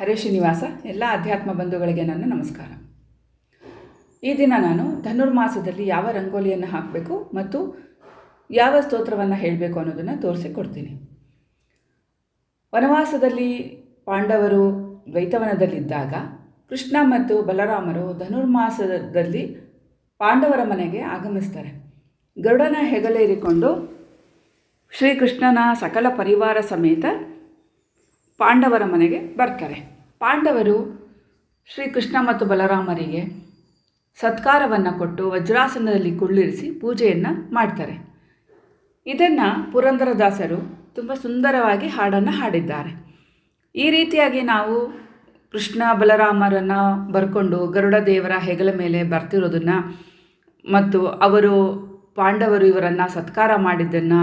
ಹರೇ ಶ್ರೀನಿವಾಸ, ಎಲ್ಲ ಅಧ್ಯಾತ್ಮ ಬಂಧುಗಳಿಗೆ ನನ್ನ ನಮಸ್ಕಾರ. ಈ ದಿನ ನಾನು ಧನುರ್ಮಾಸದಲ್ಲಿ ಯಾವ ರಂಗೋಲಿಯನ್ನು ಹಾಕಬೇಕು ಮತ್ತು ಯಾವ ಸ್ತೋತ್ರವನ್ನು ಹೇಳಬೇಕು ಅನ್ನೋದನ್ನು ತೋರಿಸಿಕೊಡ್ತೀನಿ. ವನವಾಸದಲ್ಲಿ ಪಾಂಡವರು ದ್ವೈತವನದಲ್ಲಿದ್ದಾಗ ಕೃಷ್ಣ ಮತ್ತು ಬಲರಾಮರು ಧನುರ್ಮಾಸದಲ್ಲಿ ಪಾಂಡವರ ಮನೆಗೆ ಆಗಮಿಸ್ತಾರೆ. ಗರುಡನ ಹೆಗಲೇರಿಕೊಂಡು ಶ್ರೀಕೃಷ್ಣನ ಸಕಲ ಪರಿವಾರ ಸಮೇತ ಪಾಂಡವರ ಮನೆಗೆ ಬರ್ತಾರೆ. ಪಾಂಡವರು ಶ್ರೀಕೃಷ್ಣ ಮತ್ತು ಬಲರಾಮರಿಗೆ ಸತ್ಕಾರವನ್ನು ಕೊಟ್ಟು ವಜ್ರಾಸನದಲ್ಲಿ ಕುಳ್ಳಿರಿಸಿ ಪೂಜೆಯನ್ನು ಮಾಡ್ತಾರೆ. ಇದನ್ನು ಪುರಂದರದಾಸರು ತುಂಬ ಸುಂದರವಾಗಿ ಹಾಡನ್ನು ಹಾಡಿದ್ದಾರೆ. ಈ ರೀತಿಯಾಗಿ ನಾವು ಕೃಷ್ಣ, ಬಲರಾಮರನ್ನು ಬರ್ಕೊಂಡು ಗರುಡ ದೇವರ ಹೆಗಲ ಮೇಲೆ ಬರ್ತಿರೋದನ್ನು ಮತ್ತು ಅವರು ಪಾಂಡವರು ಇವರನ್ನು ಸತ್ಕಾರ ಮಾಡಿದ್ದನ್ನು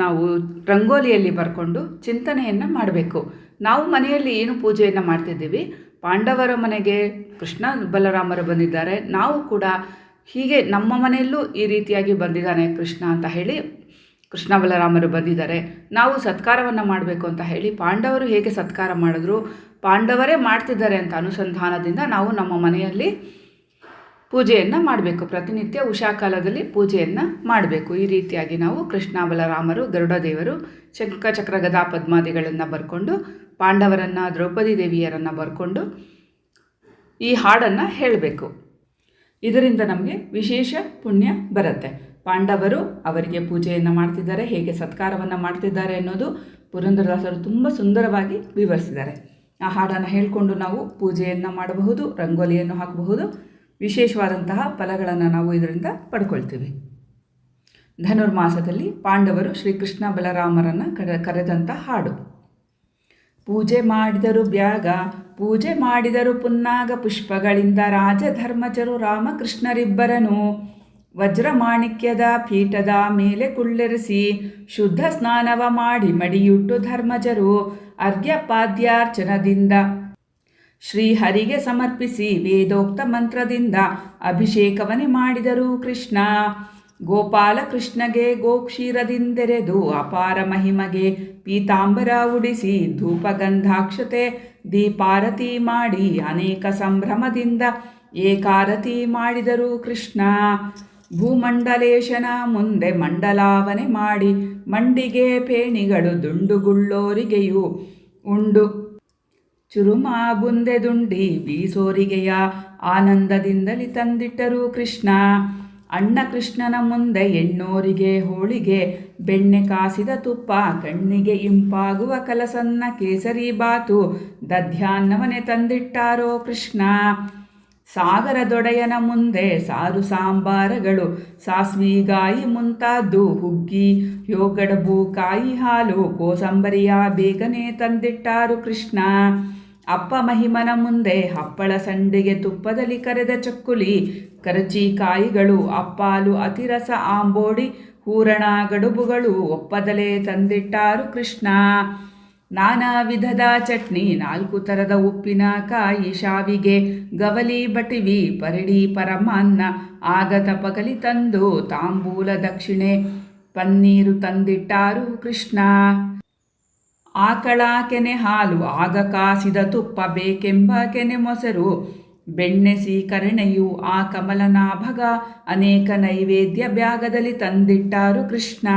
ನಾವು ರಂಗೋಲಿಯಲ್ಲಿ ಬರ್ಕೊಂಡು ಚಿಂತನೆಯನ್ನು ಮಾಡಬೇಕು. ನಾವು ಮನೆಯಲ್ಲಿ ಏನು ಪೂಜೆಯನ್ನು ಮಾಡ್ತಿದ್ದೀವಿ. ಪಾಂಡವರ ಮನೆಗೆ ಕೃಷ್ಣ ಬಲರಾಮರು ಬಂದಿದ್ದಾರೆ. ನಾವು ಕೂಡ ಹೀಗೆ ನಮ್ಮ ಮನೆಯಲ್ಲೂ ಈ ರೀತಿಯಾಗಿ ಬಂದಿದ್ದಾನೆ ಕೃಷ್ಣ ಅಂತ ಹೇಳಿ ಕೃಷ್ಣ ಬಲರಾಮರು ಬಂದಿದ್ದಾರೆ. ನಾವು ಸತ್ಕಾರವನ್ನು ಮಾಡಬೇಕು ಅಂತ ಹೇಳಿ ಪಾಂಡವರು ಹೇಗೆ ಸತ್ಕಾರ ಮಾಡಿದ್ರು, ಪಾಂಡವರೇ ಮಾಡ್ತಿದ್ದಾರೆ ಅಂತ ಅನುಸಂಧಾನದಿಂದ ನಾವು ನಮ್ಮ ಮನೆಯಲ್ಲಿ ಪೂಜೆಯನ್ನು ಮಾಡಬೇಕು. ಪ್ರತಿನಿತ್ಯ ಉಷಾಕಾಲದಲ್ಲಿ ಪೂಜೆಯನ್ನು ಮಾಡಬೇಕು. ಈ ರೀತಿಯಾಗಿ ನಾವು ಕೃಷ್ಣ ಬಲರಾಮರು ಗರುಡ ದೇವರು ಚಕ್ರ ಗದಾ ಪದ್ಮಾದಿಗಳನ್ನು ಬರ್ಕೊಂಡು ಪಾಂಡವರನ್ನು, ದ್ರೌಪದಿ ದೇವಿಯರನ್ನು ಬರ್ಕೊಂಡು ಈ ಹಾಡನ್ನು ಹೇಳಬೇಕು. ಇದರಿಂದ ನಮಗೆ ವಿಶೇಷ ಪುಣ್ಯ ಬರುತ್ತೆ. ಪಾಂಡವರು ಅವರಿಗೆ ಪೂಜೆಯನ್ನು ಮಾಡ್ತಿದ್ದಾರೆ, ಹೇಗೆ ಸತ್ಕಾರವನ್ನು ಮಾಡ್ತಿದ್ದಾರೆ ಅನ್ನೋದು ಪುರಂದರದಾಸರು ತುಂಬ ಸುಂದರವಾಗಿ ವಿವರಿಸಿದ್ದಾರೆ. ಆ ಹಾಡನ್ನು ಹೇಳಿಕೊಂಡು ನಾವು ಪೂಜೆಯನ್ನು ಮಾಡಬಹುದು, ರಂಗೋಲಿಯನ್ನು ಹಾಕಬಹುದು, ವಿಶೇಷವಾದಂತಹ ಫಲಗಳನ್ನು ನಾವು ಇದರಿಂದ ಪಡ್ಕೊಳ್ತೀವಿ. ಧನುರ್ಮಾಸದಲ್ಲಿ ಪಾಂಡವರು ಶ್ರೀಕೃಷ್ಣ ಬಲರಾಮರನ್ನು ಕರೆ ಕರೆದಂಥ ಹಾಡು. ಪೂಜೆ ಮಾಡಿದರು ಬ್ಯಾಗ, ಪೂಜೆ ಮಾಡಿದರು ಪುನ್ನಾಗ ಪುಷ್ಪಗಳಿಂದ ರಾಜಧರ್ಮಚರು ರಾಮಕೃಷ್ಣರಿಬ್ಬರನು ವಜ್ರಮಾಣಿಕ್ಯದ ಪೀಠದ ಮೇಲೆ ಕುಳ್ಳೆರಿಸಿ ಶುದ್ಧ ಸ್ನಾನವ ಮಾಡಿ ಮಡಿಯುಟ್ಟು ಧರ್ಮಜರು ಅರ್ಘ್ಯಪಾದ್ಯಾರ್ಚನದಿಂದ ಶ್ರೀಹರಿಗೆ ಸಮರ್ಪಿಸಿ ವೇದೋಕ್ತ ಮಂತ್ರದಿಂದ ಅಭಿಷೇಕವನೇ ಮಾಡಿದರು ಕೃಷ್ಣ. ಗೋಪಾಲ ಕೃಷ್ಣಗೆ ಗೋಕ್ಷೀರದಿಂದೆರೆದು ಅಪಾರ ಮಹಿಮಗೆ ಪೀತಾಂಬರ ಉಡಿಸಿ ಧೂಪಗಂಧಾಕ್ಷತೆ ದೀಪಾರತಿ ಮಾಡಿ ಅನೇಕ ಸಂಭ್ರಮದಿಂದ ಏಕಾರತಿ ಮಾಡಿದರು ಕೃಷ್ಣ. ಭೂಮಂಡಲೇಶನ ಮುಂದೆ ಮಂಡಲಾವನೆ ಮಾಡಿ ಮಂಡಿಗೆ ಪೇಣಿಗಳು ದುಂಡುಗುಳ್ಳೋರಿಗೆಯು ಉಂಡು. ಚುರುಮ ಬುಂದೆದುಂಡಿ ಬೀಸೋರಿಗೆಯ ಆನಂದದಿಂದಲಿ ತಂದಿಟ್ಟರು ಕೃಷ್ಣ. ಅಣ್ಣ ಕೃಷ್ಣನ ಮುಂದೆ ಎಣ್ಣೋರಿಗೆ ಹೋಳಿಗೆ, ಬೆಣ್ಣೆ ಕಾಸಿದ ತುಪ್ಪ, ಕಣ್ಣಿಗೆ ಇಂಪಾಗುವ ಕಲಸನ್ನ ಕೇಸರಿ ಬಾತು, ದಧ್ಯಾನ್ನವನೆ ತಂದಿಟ್ಟಾರೋ ಕೃಷ್ಣ. ಸಾಗರದೊಡೆಯನ ಮುಂದೆ ಸಾರು ಸಾಂಬಾರಗಳು, ಸಾಸ್ವಿಗಾಯಿ ಮುಂತಾದ್ದು ಹುಗ್ಗಿ ಯೋಗಡಬು ಕಾಯಿ ಹಾಲು, ಕೋಸಂಬರಿಯ ಬೇಗನೆ ತಂದಿಟ್ಟಾರು ಕೃಷ್ಣ. ಅಪ್ಪ ಮಹಿಮನ ಮುಂದೆ ಹಪ್ಪಳ ಸಂಡಿಗೆ ತುಪ್ಪದಲ್ಲಿ ಕರೆದ ಚಕ್ಕುಲಿ ಕರಚಿಕಾಯಿಗಳು ಅಪ್ಪಾಲು, ಅತಿರಸ, ಆಂಬೋಡಿ, ಹೂರಣ, ಗಡುಬುಗಳು, ಒಪ್ಪದಲೇ ತಂದಿಟ್ಟಾರು ಕೃಷ್ಣ. ನಾನಾ ವಿಧದ ಚಟ್ನಿ, ನಾಲ್ಕು ಥರದ ಉಪ್ಪಿನಕಾಯಿ ಶಾವಿಗೆ, ಗವಲಿ ಬಟಿವಿ, ಪರಡಿ ಪರಮಾನ್ನ, ಆಗತ ಪಗಲಿ ತಂದು, ತಾಂಬೂಲ ದಕ್ಷಿಣೆ, ಪನ್ನೀರು ತಂದಿಟ್ಟಾರು ಕೃಷ್ಣ. ಆಕಳ ಕೆನೆ ಹಾಲು, ಆಗ ಕಾಸಿದ ತುಪ್ಪ ಬೇಕೆಂಬ ಕೆನೆ ಮೊಸರು ಬೆಣ್ಣೆಸಿ ಕರುಣೆಯು ಆ ಕಮಲನಾಭಗ ಅನೇಕ ನೈವೇದ್ಯ ಬ್ಯಾಗದಲ್ಲಿ ತಂದಿಟ್ಟಾರು ಕೃಷ್ಣ.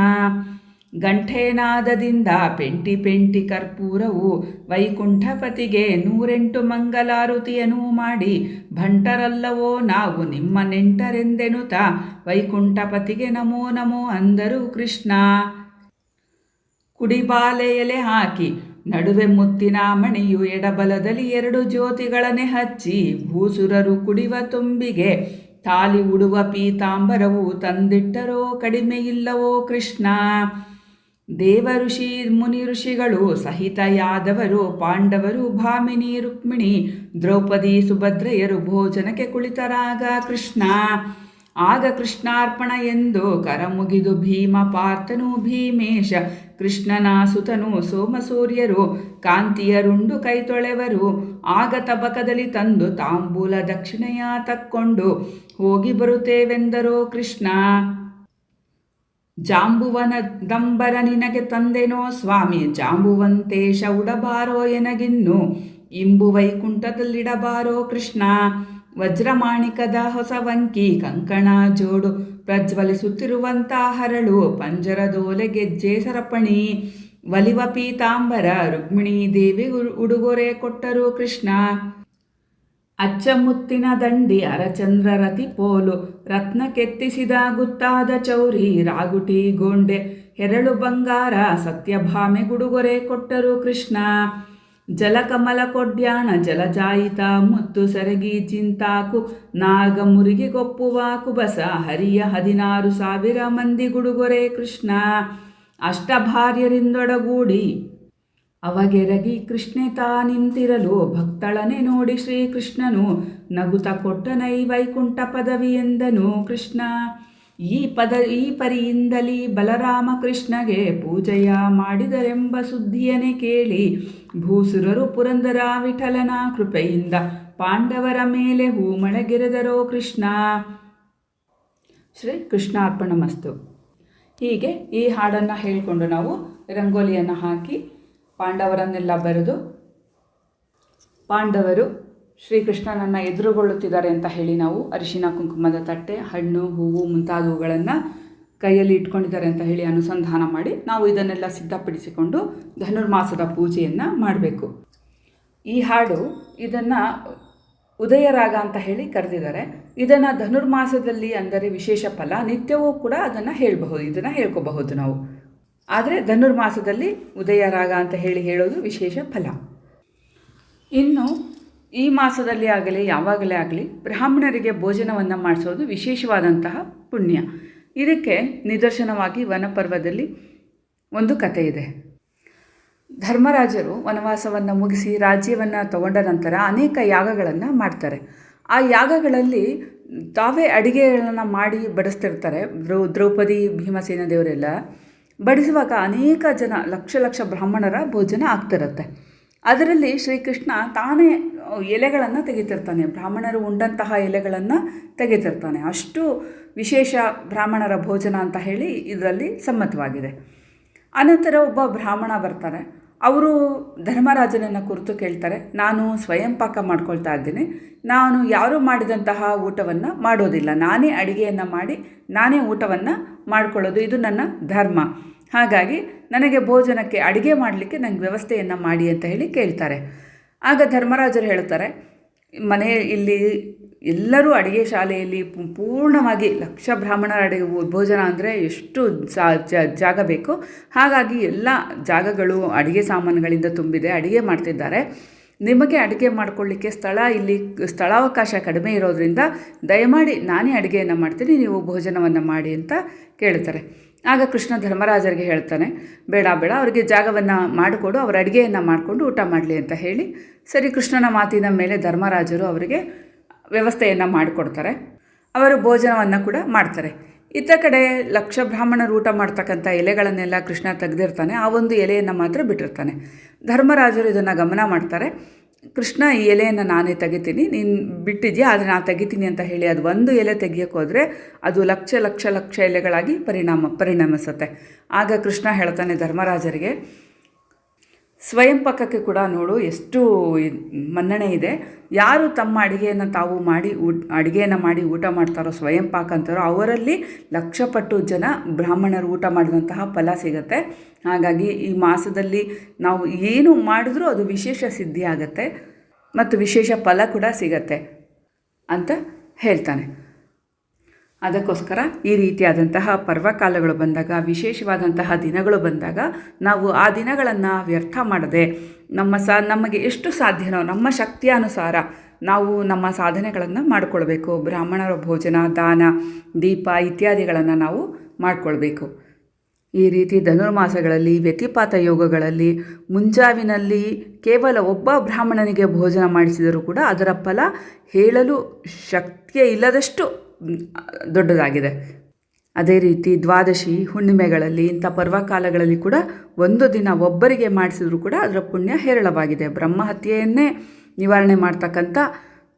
ಗಂಠೇನಾದದಿಂದ ಪೆಂಟಿ ಪೆಂಟಿ ಕರ್ಪೂರವು ವೈಕುಂಠಪತಿಗೆ ನೂರೆಂಟು ಮಂಗಲಾರುತಿಯನ್ನು ಮಾಡಿ, ಭಂಟರಲ್ಲವೋ, ನಾವು ನಿಮ್ಮ ನೆಂಟರೆಂದೆನುತ, ವೈಕುಂಠಪತಿಗೆ ನಮೋ ನಮೋ ಅಂದರು ಕೃಷ್ಣ. ಕುಡಿಬಾಲೆ ಎಲೆ ಹಾಕಿ ನಡುವೆ ಮುತ್ತಿನ ಮಣಿಯು ಎಡಬಲದಲ್ಲಿ ಎರಡು ಜ್ಯೋತಿಗಳನ್ನೇ ಹಚ್ಚಿ ಭೂಸುರರು ಕುಡಿವ ತುಂಬಿಗೆ, ತಾಲಿ ಉಡುವ ಪೀತಾಂಬರವು ತಂದಿಟ್ಟರೋ ಕಡಿಮೆಯಿಲ್ಲವೋ ಕೃಷ್ಣ. ದೇವ ಋಷಿ ಮುನಿ ಋಷಿಗಳು ಸಹಿತ ಯಾದವರು ಪಾಂಡವರು, ಭಾಮಿನಿ, ರುಕ್ಮಿಣಿ, ದ್ರೌಪದಿ, ಸುಭದ್ರೆಯರು ಭೋಜನಕ್ಕೆ ಕುಳಿತರಾಗ ಕೃಷ್ಣ. ಆಗ ಕೃಷ್ಣಾರ್ಪಣ ಎಂದು ಕರಮುಗಿದು ಭೀಮ ಪಾರ್ಥನು ಭೀಮೇಶ, ಕೃಷ್ಣನ ಸುತನು ಸೋಮಸೂರ್ಯರು, ಕಾಂತಿಯರುಂಡು ಕೈ ತೊಳೆವರು ಆಗ ತಬಕದಲ್ಲಿ ತಂದು ತಾಂಬೂಲ ದಕ್ಷಿಣೆಯ ತಕ್ಕೊಂಡು ಹೋಗಿ ಬರುತ್ತೇವೆಂದರೋ ಕೃಷ್ಣ. ಜಾಂಬುವನ ದಂಬರ ನಿನಗೆ ತಂದೆನೋ ಸ್ವಾಮಿ, ಜಾಂಬುವಂತೇಶ ಉಡಬಾರೋ ಎನಗಿನ್ನು, ಇಂಬು ವೈಕುಂಠದಲ್ಲಿಡಬಾರೋ ಕೃಷ್ಣ. ವಜ್ರಮಾಣಿಕದ ಹೊಸ ವಂಕಿ ಕಂಕಣ ಜೋಡು ಪ್ರಜ್ವಲಿಸುತ್ತಿರುವಂಥ ಹರಳು ಪಂಜರದೋಲೆ ಗೆಜ್ಜೆ ಸರಪಣಿ ವಲಿವ ಪೀತಾಂಬರ ರುಕ್ಮಿಣಿ ದೇವಿ ಉಡುಗೊರೆ ಕೊಟ್ಟರು ಕೃಷ್ಣ. ಅಚ್ಚಮುತ್ತಿನ ದಂಡಿ ಅರಚಂದ್ರ ರತಿ ಪೋಲು ರತ್ನ ಕೆತ್ತಿಸಿದ ಗುತ್ತಾದ ಚೌರಿ ರಾಗುಟಿ ಗೊಂಡೆ ಹೆರಳು ಬಂಗಾರ ಸತ್ಯಭಾಮೆ ಉಡುಗೊರೆ ಕೊಟ್ಟರು ಕೃಷ್ಣ. ಜಲಕಮಲ ಕೊಡ್ಯಾಣ ಜಲಜಾಯಿತ ಮುತ್ತು ಸರಗಿ ಚಿಂತಾಕು, ನಾಗ ಮುರುಗಿ ಕೊಪ್ಪುವಾಕು ಕುಬಸ ಹರಿಯ ಹದಿನಾರು ಸಾವಿರ ಮಂದಿ ಗುಡುಗೊರೆ ಕೃಷ್ಣ, ಅಷ್ಟಭಾರ್ಯರಿಂದೊಡಗೂಡಿ. ಅವಗೆರಗಿ ಕೃಷ್ಣೆ ತಾ ನಿಂತಿರಲು, ಭಕ್ತಳನೆ ನೋಡಿ ಶ್ರೀಕೃಷ್ಣನು, ನಗುತ ಕೊಟ್ಟನೈ ವೈಕುಂಠ ಪದವಿ ಎಂದನು ಕೃಷ್ಣ. ಈ ಪದ, ಈ ಪರಿಯಿಂದಲೀ ಬಲರಾಮ ಕೃಷ್ಣಗೆ ಪೂಜೆಯ ಮಾಡಿದರೆಂಬ ಸುದ್ದಿಯನೆ ಕೇಳಿ ಭೂಸುರರು ಪುರಂದರ ವಿಠಲನ ಕೃಪೆಯಿಂದ ಪಾಂಡವರ ಮೇಲೆ ಹೂಮಳೆಗೆರೆದರೋ ಕೃಷ್ಣ. ಶ್ರೀ ಕೃಷ್ಣಾರ್ಪಣಮಸ್ತು ಹೀಗೆ ಈ ಹಾಡನ್ನು ಹೇಳಿಕೊಂಡು ನಾವು ರಂಗೋಲಿಯನ್ನು ಹಾಕಿ ಪಾಂಡವರನ್ನೆಲ್ಲ ಬರೆದು ಪಾಂಡವರು ಶ್ರೀಕೃಷ್ಣನನ್ನು ಎದುರುಗೊಳ್ಳುತ್ತಿದ್ದಾರೆ ಅಂತ ಹೇಳಿ ನಾವು ಅರಿಶಿನ ಕುಂಕುಮದ ತಟ್ಟೆ, ಹಣ್ಣು, ಹೂವು ಮುಂತಾದವುಗಳನ್ನು ಕೈಯಲ್ಲಿ ಇಟ್ಕೊಂಡಿದ್ದಾರೆ ಅಂತ ಹೇಳಿ ಅನುಸಂಧಾನ ಮಾಡಿ ನಾವು ಇದನ್ನೆಲ್ಲ ಸಿದ್ಧಪಡಿಸಿಕೊಂಡು ಧನುರ್ಮಾಸದ ಪೂಜೆಯನ್ನು ಮಾಡಬೇಕು. ಈ ಹಾಡು ಇದನ್ನು ಉದಯರಾಗ ಅಂತ ಹೇಳಿ ಕರೆದಿದ್ದಾರೆ. ಇದನ್ನು ಧನುರ್ಮಾಸದಲ್ಲಿ ಅಂದರೆ ವಿಶೇಷ ಫಲ, ನಿತ್ಯವೂ ಕೂಡ ಅದನ್ನು ಹೇಳಬಹುದು, ಇದನ್ನು ಹೇಳ್ಕೋಬಹುದು ನಾವು. ಆದರೆ ಧನುರ್ಮಾಸದಲ್ಲಿ ಉದಯರಾಗ ಅಂತ ಹೇಳಿ ಹೇಳೋದು ವಿಶೇಷ ಫಲ. ಇನ್ನು ಈ ಮಾಸದಲ್ಲಿ ಆಗಲಿ, ಯಾವಾಗಲೇ ಆಗಲಿ ಬ್ರಾಹ್ಮಣರಿಗೆ ಭೋಜನವನ್ನು ಮಾಡಿಸೋದು ವಿಶೇಷವಾದಂತಹ ಪುಣ್ಯ. ಇದಕ್ಕೆ ನಿದರ್ಶನವಾಗಿ ವನಪರ್ವದಲ್ಲಿ ಒಂದು ಕಥೆ ಇದೆ. ಧರ್ಮರಾಜರು ವನವಾಸವನ್ನು ಮುಗಿಸಿ ರಾಜ್ಯವನ್ನು ತಗೊಂಡ ನಂತರ ಅನೇಕ ಯಾಗಗಳನ್ನು ಮಾಡ್ತಾರೆ. ಆ ಯಾಗಗಳಲ್ಲಿ ತಾವೇ ಅಡುಗೆಗಳನ್ನು ಮಾಡಿ ಬಡಿಸ್ತಿರ್ತಾರೆ. ದ್ರೌ, ದ್ರೌಪದಿ, ಭೀಮಸೇನ ದೇವರೆಲ್ಲ ಬಡಿಸುವಾಗ ಅನೇಕ ಜನ ಲಕ್ಷ ಲಕ್ಷ ಬ್ರಾಹ್ಮಣರ ಭೋಜನ ಆಗ್ತಿರುತ್ತೆ. ಅದರಲ್ಲಿ ಶ್ರೀಕೃಷ್ಣ ತಾನೇ ಎಲೆಗಳನ್ನು ತೆಗಿತಿರ್ತಾನೆ. ಬ್ರಾಹ್ಮಣರು ಉಂಡಂತಹ ಎಲೆಗಳನ್ನು ತೆಗಿತಿರ್ತಾನೆ. ಅಷ್ಟು ವಿಶೇಷ ಬ್ರಾಹ್ಮಣರ ಭೋಜನ ಅಂತ ಹೇಳಿ ಇದರಲ್ಲಿ ಸಮ್ಮತವಾಗಿದೆ. ಅನಂತರ ಒಬ್ಬ ಬ್ರಾಹ್ಮಣ ಬರ್ತಾರೆ. ಅವರು ಧರ್ಮರಾಜನನ್ನು ಕುರಿತು ಕೇಳ್ತಾರೆ. ನಾನು ಸ್ವಯಂ ಪಾಕ ಮಾಡ್ಕೊಳ್ತಾ ಇದ್ದೀನಿ. ನಾನು ಯಾರು ಮಾಡಿದಂತಹ ಊಟವನ್ನು ಮಾಡೋದಿಲ್ಲ. ನಾನೇ ಅಡುಗೆಯನ್ನು ಮಾಡಿ, ನಾನೇ ಊಟವನ್ನು ಮಾಡ್ಕೊಳ್ಳೋದು. ಇದು ನನ್ನ ಧರ್ಮ. ಹಾಗಾಗಿ ನನಗೆ ಭೋಜನಕ್ಕೆ ಅಡುಗೆ ಮಾಡಲಿಕ್ಕೆ ನನಗೆ ವ್ಯವಸ್ಥೆಯನ್ನು ಮಾಡಿ ಅಂತ ಹೇಳಿ ಕೇಳ್ತಾರೆ. ಆಗ ಧರ್ಮರಾಜರು ಹೇಳ್ತಾರೆ ಮನೆ ಇಲ್ಲಿ ಎಲ್ಲರೂ ಅಡುಗೆ ಶಾಲೆಯಲ್ಲಿ ಪೂರ್ಣವಾಗಿ ಲಕ್ಷ ಬ್ರಾಹ್ಮಣರ ಅಡುಗೆ ಭೋಜನ ಅಂದರೆ ಎಷ್ಟು ಜಾಗ ಬೇಕು. ಹಾಗಾಗಿ ಎಲ್ಲ ಜಾಗಗಳು ಅಡುಗೆ ಸಾಮಾನುಗಳಿಂದ ತುಂಬಿದೆ, ಅಡುಗೆ ಮಾಡ್ತಿದ್ದಾರೆ. ನಿಮಗೆ ಅಡುಗೆ ಮಾಡಿಕೊಳ್ಳಿಕ್ಕೆ ಸ್ಥಳ ಇಲ್ಲಿ ಸ್ಥಳಾವಕಾಶ ಕಡಿಮೆ ಇರೋದರಿಂದ ದಯಮಾಡಿ ನಾನೇ ಅಡುಗೆಯನ್ನು ಮಾಡ್ತೀನಿ, ನೀವು ಭೋಜನವನ್ನು ಮಾಡಿ ಅಂತ ಕೇಳ್ತಾರೆ. ಆಗ ಕೃಷ್ಣ ಧರ್ಮರಾಜರಿಗೆ ಹೇಳ್ತಾನೆ, ಬೇಡ ಬೇಡ, ಅವರಿಗೆ ಜಾಗವನ್ನು ಮಾಡಿಕೊಡು, ಅವರ ಅಡುಗೆಯನ್ನು ಮಾಡಿಕೊಂಡು ಊಟ ಮಾಡಲಿ ಅಂತ ಹೇಳಿ ಸರಿ ಕೃಷ್ಣನ ಮಾತಿನ ಮೇಲೆ ಧರ್ಮರಾಜರು ಅವರಿಗೆ ವ್ಯವಸ್ಥೆಯನ್ನು ಮಾಡಿಕೊಡ್ತಾರೆ. ಅವರು ಭೋಜನವನ್ನು ಕೂಡ ಮಾಡ್ತಾರೆ. ಇತ್ತ ಕಡೆ ಲಕ್ಷ ಬ್ರಾಹ್ಮಣರು ಊಟ ಮಾಡ್ತಕ್ಕಂಥ ಎಲೆಗಳನ್ನೆಲ್ಲ ಕೃಷ್ಣ ತೆಗೆದಿರ್ತಾನೆ, ಆ ಒಂದು ಎಲೆಯನ್ನು ಮಾತ್ರ ಬಿಟ್ಟಿರ್ತಾನೆ. ಧರ್ಮರಾಜರು ಇದನ್ನು ಗಮನ ಮಾಡ್ತಾರೆ. ಕೃಷ್ಣ, ಈ ಎಲೆಯನ್ನು ನಾನೇ ತೆಗಿತೀನಿ, ನೀನು ಬಿಟ್ಟಿದ್ಯಾ, ಆದರೆ ನಾನು ತೆಗಿತೀನಿ ಅಂತ ಹೇಳಿ ಅದು ಒಂದು ಎಲೆ ತೆಗಿಯೋಕ್ಕೋದ್ರೆ ಅದು ಲಕ್ಷ ಲಕ್ಷ ಲಕ್ಷ ಎಲೆಗಳಾಗಿ ಪರಿಣಾಮ, ಪರಿಣಮಿಸುತ್ತೆ. ಆಗ ಕೃಷ್ಣ ಹೇಳ್ತಾನೆ ಧರ್ಮರಾಜರಿಗೆ ಸ್ವಯಂ ಪಕ್ಕಕ್ಕೆ ಕೂಡ ನೋಡು, ಎಷ್ಟು ಮನ್ನಣೆ ಇದೆ. ಯಾರು ತಮ್ಮ ಅಡುಗೆಯನ್ನು ತಾವು ಮಾಡಿ ಊಟ ಅಡುಗೆಯನ್ನು ಮಾಡಿ ಊಟ ಮಾಡ್ತಾರೋ, ಸ್ವಯಂ ಪಾಕ ಅಂತಾರೋ, ಅವರಲ್ಲಿ ಲಕ್ಷಪಟ್ಟು ಜನ ಬ್ರಾಹ್ಮಣರು ಊಟ ಮಾಡಿದಂತಹ ಫಲ ಸಿಗುತ್ತೆ. ಹಾಗಾಗಿ ಈ ಮಾಸದಲ್ಲಿ ನಾವು ಏನು ಮಾಡಿದ್ರೂ ಅದು ವಿಶೇಷ ಸಿದ್ಧಿ ಆಗುತ್ತೆ ಮತ್ತು ವಿಶೇಷ ಫಲ ಕೂಡ ಸಿಗತ್ತೆ ಅಂತ ಹೇಳ್ತಾನೆ. ಅದಕ್ಕೋಸ್ಕರ ಈ ರೀತಿಯಾದಂತಹ ಪರ್ವಕಾಲಗಳು ಬಂದಾಗ, ವಿಶೇಷವಾದಂತಹ ದಿನಗಳು ಬಂದಾಗ ನಾವು ಆ ದಿನಗಳನ್ನು ವ್ಯರ್ಥ ಮಾಡದೆ, ನಮ್ಮ ಸಾ, ನಮಗೆ ಎಷ್ಟು ಸಾಧ್ಯನೋ, ನಮ್ಮ ಶಕ್ತಿಯಾನುಸಾರ ನಾವು ನಮ್ಮ ಸಾಧನೆಗಳನ್ನು ಮಾಡಿಕೊಳ್ಬೇಕು. ಬ್ರಾಹ್ಮಣರ ಭೋಜನ, ದಾನ, ದೀಪ ಇತ್ಯಾದಿಗಳನ್ನು ನಾವು ಮಾಡಿಕೊಳ್ಬೇಕು. ಈ ರೀತಿ ಧನುರ್ಮಾಸಗಳಲ್ಲಿ, ವ್ಯತಿಪಾತ ಯೋಗಗಳಲ್ಲಿ, ಮುಂಜಾವಿನಲ್ಲಿ ಕೇವಲ ಒಬ್ಬ ಬ್ರಾಹ್ಮಣನಿಗೆ ಭೋಜನ ಮಾಡಿಸಿದರೂ ಕೂಡ ಅದರ ಫಲ ಹೇಳಲು ಶಕ್ತಿಯೇ ಇಲ್ಲದಷ್ಟು ದೊಡ್ಡದಾಗಿದೆ. ಅದೇ ರೀತಿ ದ್ವಾದಶಿ ಹುಣ್ಣಿಮೆಗಳಲ್ಲಿ ಇಂಥ ಪರ್ವಕಾಲಗಳಲ್ಲಿ ಕೂಡ ಒಂದು ದಿನ ಒಬ್ಬರಿಗೆ ಮಾಡಿಸಿದ್ರು ಕೂಡ ಅದರ ಪುಣ್ಯ ಹೇರಳವಾಗಿದೆ. ಬ್ರಹ್ಮಹತ್ಯೆಯನ್ನೇ ನಿವಾರಣೆ ಮಾಡ್ತಕ್ಕಂಥ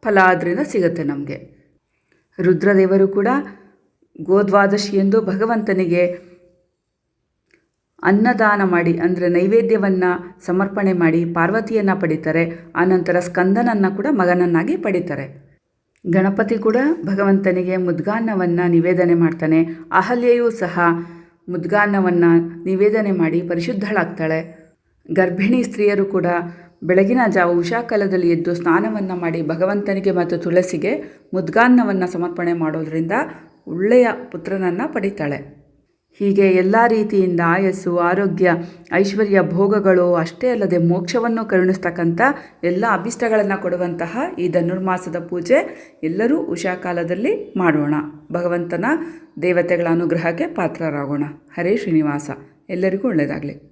ಫಲ ಅದರಿಂದ ಸಿಗುತ್ತೆ ನಮಗೆ. ರುದ್ರದೇವರು ಕೂಡ ಗೋದ್ವಾದಶಿ ಎಂದು ಭಗವಂತನಿಗೆ ಅನ್ನದಾನ ಮಾಡಿ, ಅಂದರೆ ನೈವೇದ್ಯವನ್ನು ಸಮರ್ಪಣೆ ಮಾಡಿ ಪಾರ್ವತಿಯನ್ನು ಪಡಿತಾರೆ. ಆನಂತರ ಸ್ಕಂದನನ್ನು ಕೂಡ ಮಗನನ್ನಾಗಿ ಪಡಿತಾರೆ. ಗಣಪತಿ ಕೂಡ ಭಗವಂತನಿಗೆ ಮುದ್ಗಾನ್ನವನ್ನು ನಿವೇದನೆ ಮಾಡ್ತಾನೆ. ಅಹಲ್ಯೆಯೂ ಸಹ ಮುದ್ಗಾನ್ನವನ್ನು ನಿವೇದನೆ ಮಾಡಿ ಪರಿಶುದ್ಧಳಾಗ್ತಾಳೆ. ಗರ್ಭಿಣಿ ಸ್ತ್ರೀಯರು ಕೂಡ ಬೆಳಗಿನ ಜಾವ ಉಷಾಕಾಲದಲ್ಲಿ ಎದ್ದು ಸ್ನಾನವನ್ನು ಮಾಡಿ ಭಗವಂತನಿಗೆ ಮತ್ತು ತುಳಸಿಗೆ ಮುದ್ಗಾನ್ನವನ್ನು ಸಮರ್ಪಣೆ ಮಾಡೋದರಿಂದ ಒಳ್ಳೆಯ ಪುತ್ರನನ್ನು ಪಡಿತಾಳೆ. ಹೀಗೆ ಎಲ್ಲ ರೀತಿಯಿಂದ ಆಯಸ್ಸು, ಆರೋಗ್ಯ, ಐಶ್ವರ್ಯ, ಭೋಗಗಳು ಅಷ್ಟೇ ಅಲ್ಲದೆ ಮೋಕ್ಷವನ್ನು ಕರುಣಿಸ್ತಕ್ಕಂಥ ಎಲ್ಲ ಅಭಿಷ್ಟಗಳನ್ನು ಕೊಡುವಂತಹ ಈ ಧನುರ್ಮಾಸದ ಪೂಜೆ ಎಲ್ಲರೂ ಉಷಾಕಾಲದಲ್ಲಿ ಮಾಡೋಣ. ಭಗವಂತನ ದೇವತೆಗಳ ಅನುಗ್ರಹಕ್ಕೆ ಪಾತ್ರರಾಗೋಣ. ಹರೇ ಶ್ರೀನಿವಾಸ. ಎಲ್ಲರಿಗೂ ಒಳ್ಳೆಯದಾಗಲಿ.